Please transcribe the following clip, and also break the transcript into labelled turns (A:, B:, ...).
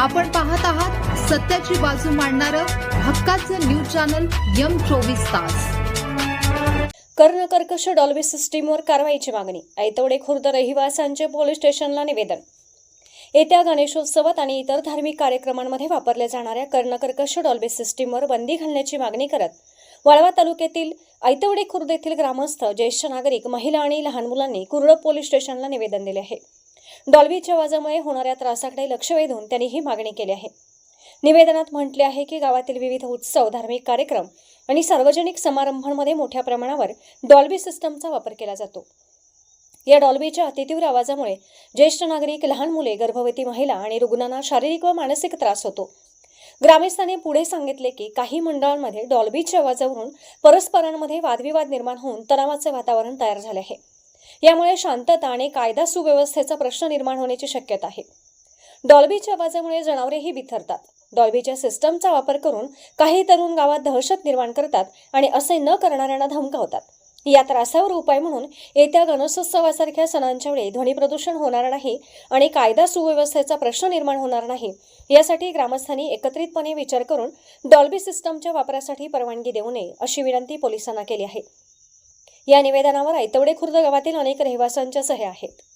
A: आपण पाहत आहात सत्याची बाजू मांडणारं हक्काचं न्यूज चॅनल यम चोवीस तास.
B: कर्णकर्कश डॉल्बी सिस्टीमवर कारवाईची मागणी ऐतवडे खुर्द रहिवाशांचे पोलीस स्टेशनला निवेदन. येत्या गणेशोत्सवात आणि इतर धार्मिक कार्यक्रमांमध्ये वापरल्या जाणाऱ्या कर्णकर्कश डॉल्बी सिस्टीमवर बंदी घालण्याची मागणी करत वाळवा तालुक्यातील ऐतवडे खुर्द येथील ग्रामस्थ ज्येष्ठ नागरिक महिला आणि लहान मुलांनी कुर्ड पोलीस स्टेशनला निवेदन दिले आहे. डॉल्बीच्या आवाजामुळे होणाऱ्या त्रासाकडे लक्ष वेधून त्यांनी ही मागणी केली आहे. निवेदनात म्हटले आहे की गावातील विविध उत्सव धार्मिक कार्यक्रम आणि सार्वजनिक समारंभांमध्ये मोठ्या प्रमाणावर डॉल्बी सिस्टमचा वापर केला जातो. या डॉल्बीच्या अतितीव्र आवाजामुळे ज्येष्ठ नागरिक लहान मुले गर्भवती महिला आणि रुग्णांना शारीरिक व मानसिक त्रास होतो. ग्रामस्थांनी पुढे सांगितले की काही मंडळांमध्ये डॉल्बीच्या आवाजावरून परस्परांमध्ये वादविवाद निर्माण होऊन तणावाचे वातावरण तयार झाले आहे. यामुळे शांतता आणि कायदा सुव्यवस्थेचा प्रश्न निर्माण होण्याची शक्यता आहे. डॉल्बीच्या आवाजामुळे जनावरेही बिथरतात. डॉल्बीच्या सिस्टमचा वापर करून काही तरुण गावात दहशत निर्माण करतात आणि असे न करणाऱ्यांना धमकावतात. या त्रासावर उपाय म्हणून येत्या गणेशोत्सवासारख्या सणांच्या वेळी ध्वनी प्रदूषण होणार नाही आणि कायदा सुव्यवस्थेचा प्रश्न निर्माण होणार नाही यासाठी ग्रामस्थांनी एकत्रितपणे विचार करून डॉल्बी सिस्टमच्या वापरासाठी परवानगी देऊ नये अशी विनंती पोलिसांना केली आहे. या निवेदनावर आयतवडे खुर्द गावातील अनेक रहिवाशांच्या सह्या आहेत.